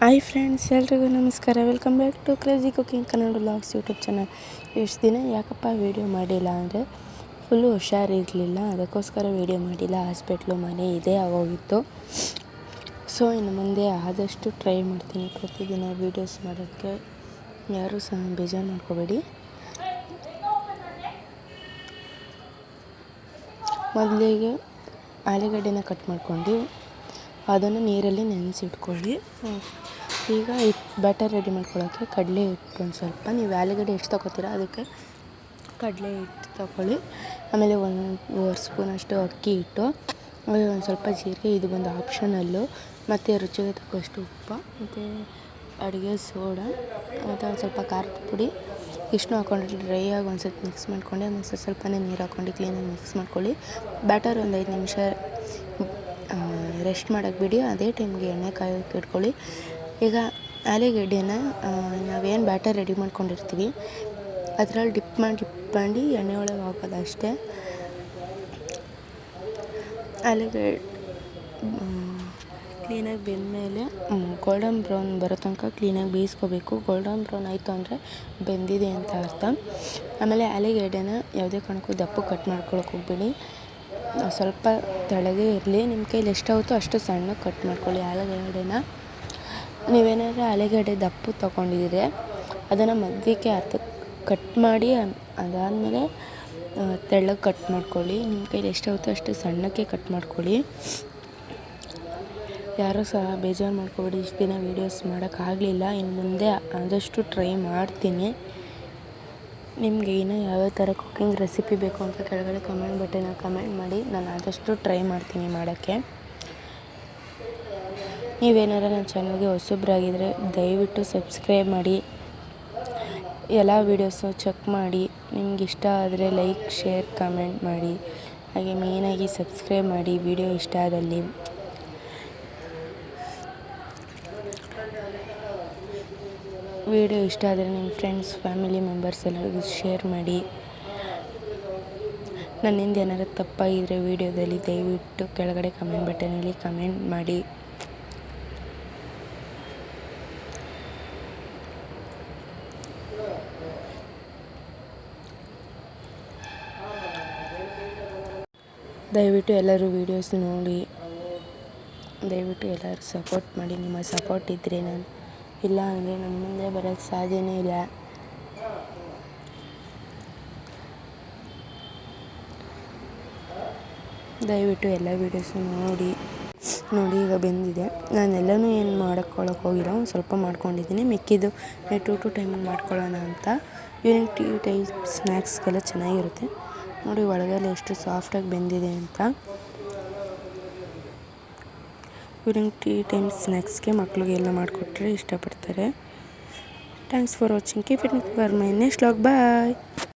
Hi friends ಎಲ್ರಿಗೂ ನಮಸ್ಕಾರ. Welcome back to crazy cooking Kannada blogs YouTube channel ಎಷ್ಟು ದಿನ ಯಾಕಪ್ಪ ವೀಡಿಯೋ ಮಾಡಿಲ್ಲ ಅಂದರೆ ಫುಲ್ಲು ಹುಷಾರಿರಲಿಲ್ಲ ಅದಕ್ಕೋಸ್ಕರ ವೀಡಿಯೋ ಮಾಡಿಲ್ಲ. ಹಾಸ್ಪಿಟ್ಲು ಮನೆ ಇದೇ ಆಗೋಗಿತ್ತು ಸೊ ಇನ್ನು ಮುಂದೆ ಆದಷ್ಟು ಟ್ರೈ ಮಾಡ್ತೀನಿ. ಪ್ರತಿದಿನ ವೀಡಿಯೋಸ್ ಮಾಡೋಕ್ಕೆ ಯಾರೂ ಸಹ ಬೇಜಾರು ಮಾಡ್ಕೋಬೇಡಿ. ಮೊದಲಿಗೆ ಆಲೂಗಡ್ಡೆನ ಕಟ್ ಮಾಡ್ಕೊಂಡು ಅದನ್ನು ನೀರಲ್ಲಿ ನೆನೆಸಿಟ್ಕೊಳ್ಳಿ. ಈಗ ಹಿಟ್ಟು ಬ್ಯಾಟರ್ ರೆಡಿ ಮಾಡ್ಕೊಳ್ಳೋಕ್ಕೆ ಕಡಲೆ ಹಿಟ್ಟು ಒಂದು ಸ್ವಲ್ಪ. ನೀವು ಆಲೂಗಡ್ಡೆ ಎಷ್ಟು ತಗೋತೀರ ಅದಕ್ಕೆ ಕಡಲೆ ಹಿಟ್ಟು ತಗೊಳ್ಳಿ. ಆಮೇಲೆ ಒಂದು ಸ್ಪೂನಷ್ಟು ಅಕ್ಕಿ ಹಿಟ್ಟು. ಆಮೇಲೆ ಒಂದು ಸ್ವಲ್ಪ ಜೀರಿಗೆ, ಇದು ಬಂದು ಆಪ್ಷನಲ್ಲು ಮತ್ತು ರುಚಿಗೆ ತಕ್ಕಷ್ಟು ಉಪ್ಪು, ಮತ್ತು ಅಡುಗೆ ಸೋಡಾ, ಮತ್ತು ಒಂದು ಸ್ವಲ್ಪ ಖಾರದ ಪುಡಿ. ಇಷ್ಟು ಹಾಕ್ಕೊಂಡು ಡ್ರೈ ಆಗಿ ಒಂದು ಸ್ವಲ್ಪ ಮಿಕ್ಸ್ ಮಾಡ್ಕೊಂಡು, ಆಮೇಲೆ ಸ್ವಲ್ಪನೇ ನೀರು ಹಾಕ್ಕೊಂಡು ಕ್ಲೀನಾಗಿ ಮಿಕ್ಸ್ ಮಾಡ್ಕೊಳ್ಳಿ. ಬ್ಯಾಟರ್ ಒಂದು ಐದು ನಿಮಿಷ ರೆಸ್ಟ್ ಮಾಡೋಕ್ಕೆ ಬಿಡಿ, ಅದೇ ಟೈಮ್ಗೆ ಎಣ್ಣೆ ಕಾಯೋಕ್ಕೆ ಇಟ್ಕೊಳ್ಳಿ. ಈಗ ಆಲೂಗೆಡ್ಡೆನ ನಾವೇನು ಬ್ಯಾಟರ್ ರೆಡಿ ಮಾಡ್ಕೊಂಡಿರ್ತೀವಿ, ಅದರಲ್ಲಿ ಡಿಪ್ ಮಾಡಿ ಡಿಪ್ ಮಾಡಿ ಎಣ್ಣೆ ಒಳಗೆ ಹಾಕೋದು ಅಷ್ಟೇ. ಆಲೂಗಡ್ಡೆ ಕ್ಲೀನಾಗಿ ಬೆಂದಮೇಲೆ ಗೋಲ್ಡನ್ ಬ್ರೌನ್ ಬರೋ ತನಕ ಕ್ಲೀನಾಗಿ ಬೇಯಿಸ್ಕೋಬೇಕು. ಗೋಲ್ಡನ್ ಬ್ರೌನ್ ಆಯಿತು ಅಂದರೆ ಬೆಂದಿದೆ ಅಂತ ಅರ್ಥ. ಆಮೇಲೆ ಆಲೂಗೆಡ್ಡೆನ ಯಾವುದೇ ಕಾರಣಕ್ಕೂ ದಪ್ಪ ಕಟ್ ಮಾಡ್ಕೊಳಕ್ಕೆ ಹೋಗ್ಬೇಡಿ. ಸ್ವಲ್ಪ ತೆಳಗೆ ಇರಲಿ. ನಿಮ್ಮ ಕೈಲಿ ಎಷ್ಟಾಗುತ್ತೋ ಅಷ್ಟು ಸಣ್ಣಗೆ ಕಟ್ ಮಾಡ್ಕೊಳ್ಳಿ. ಆಲೂಗಡ್ಡೆನ ನೀವೇನಾದರೂ ಆಲೂಗಡ್ಡೆ ದಪ್ಪ ತೊಗೊಂಡಿದ್ರೆ ಅದನ್ನು ಮಧ್ಯಕ್ಕೆ ಅರ್ಧ ಕಟ್ ಮಾಡಿ ಅದಾದಮೇಲೆ ತೆಳ್ಳಗೆ ಕಟ್ ಮಾಡ್ಕೊಳ್ಳಿ. ನಿಮ್ಮ ಕೈಲಿ ಎಷ್ಟಾಗುತ್ತೋ ಅಷ್ಟು ಸಣ್ಣಕ್ಕೆ ಕಟ್ ಮಾಡ್ಕೊಳ್ಳಿ. ಯಾರೂ ಸಹ ಬೇಜಾರು ಮಾಡ್ಕೋಬೇಡಿ. ಇಷ್ಟು ದಿನ ವೀಡಿಯೋಸ್ ಮಾಡೋಕ್ಕಾಗಲಿಲ್ಲ. ಇನ್ನು ಮುಂದೆ ಆದಷ್ಟು ಟ್ರೈ ಮಾಡ್ತೀನಿ. ನಿಮಗೆ ಇನ್ನೂ ಯಾವ್ಯಾವ ಥರ ಕುಕ್ಕಿಂಗ್ ರೆಸಿಪಿ ಬೇಕು ಅಂತ ಕೆಳಗಡೆ ಕಮೆಂಟ್ ಬಟ್ಟೆನ ಕಮೆಂಟ್ ಮಾಡಿ. ನಾನು ಆದಷ್ಟು ಟ್ರೈ ಮಾಡ್ತೀನಿ ಮಾಡೋಕ್ಕೆ. ನೀವೇನಾರು ನನ್ನ ಚಾನಲ್ಗೆ ಹೊಸಬ್ರಾಗಿದ್ದರೆ ದಯವಿಟ್ಟು ಸಬ್ಸ್ಕ್ರೈಬ್ ಮಾಡಿ. ಎಲ್ಲ ವೀಡಿಯೋಸು ಚೆಕ್ ಮಾಡಿ. ನಿಮ್ಗೆ ಇಷ್ಟ ಆದರೆ ಲೈಕ್ ಶೇರ್ ಕಮೆಂಟ್ ಮಾಡಿ. ಹಾಗೆ ಮೇನಾಗಿ ಸಬ್ಸ್ಕ್ರೈಬ್ ಮಾಡಿ. ವಿಡಿಯೋ ಇಷ್ಟ ಆದಲ್ಲಿ. ವಿಡಿಯೋ ಇಷ್ಟ ಆದರೆ ನಿಮ್ಮ ಫ್ರೆಂಡ್ಸ್, ಫ್ಯಾಮಿಲಿ ಮೆಂಬರ್ಸ್ ಎಲ್ಲರಿಗೂ ಶೇರ್ ಮಾಡಿ. ನನ್ನಿಂದ ಏನಾರು ತಪ್ಪಾಗಿದ್ದರೆ ವಿಡಿಯೋದಲ್ಲಿ ದಯವಿಟ್ಟು ಕೆಳಗಡೆ ಕಮೆಂಟ್ ಬಟನಲ್ಲಿ ಕಮೆಂಟ್ ಮಾಡಿ. ದಯವಿಟ್ಟು ಎಲ್ಲರೂ ವೀಡಿಯೋಸ್ ನೋಡಿ. ದಯವಿಟ್ಟು ಎಲ್ಲರೂ ಸಪೋರ್ಟ್ ಮಾಡಿ. ನಿಮ್ಮ ಸಪೋರ್ಟ್ ಇದ್ದರೆ ನಾನು ಇಲ್ಲ ಅಂದರೆ ನನ್ನ ಮುಂದೆ ಬರೋಕ್ಕೆ ಸಾಧ್ಯನೇ ಇಲ್ಲ. ದಯವಿಟ್ಟು ಎಲ್ಲ ವೀಡಿಯೋಸು ನೋಡಿ ನೋಡಿ ಈಗ ಬೆಂದಿದೆ. ನಾನೆಲ್ಲನೂ ಏನು ಮಾಡ್ಕೊಳಕ್ಕೆ ಹೋಗಿಲ್ಲ, ಒಂದು ಸ್ವಲ್ಪ ಮಾಡ್ಕೊಂಡಿದ್ದೀನಿ. ಮಿಕ್ಕಿದ್ದು ಟು ಟು ಟೈಮ್ ಮಾಡ್ಕೊಳ್ಳೋಣ ಅಂತ. ಯೂನಿಕ್ ಟೀ ಟೈಪ್ ಸ್ನ್ಯಾಕ್ಸ್ಗೆಲ್ಲ ಚೆನ್ನಾಗಿರುತ್ತೆ. ನೋಡಿ ಒಳಗೆಲ್ಲ ಎಷ್ಟು ಸಾಫ್ಟಾಗಿ ಬೆಂದಿದೆ ಅಂತ. ಈವ್ನಿಂಗ್ ಟೀ ಟೈಮ್ ಸ್ನ್ಯಾಕ್ಸ್ಗೆ ಮಕ್ಳಿಗೆಲ್ಲ ಮಾಡಿಕೊಟ್ರೆ ಇಷ್ಟಪಡ್ತಾರೆ. Thanks for watching keep it for my next log bye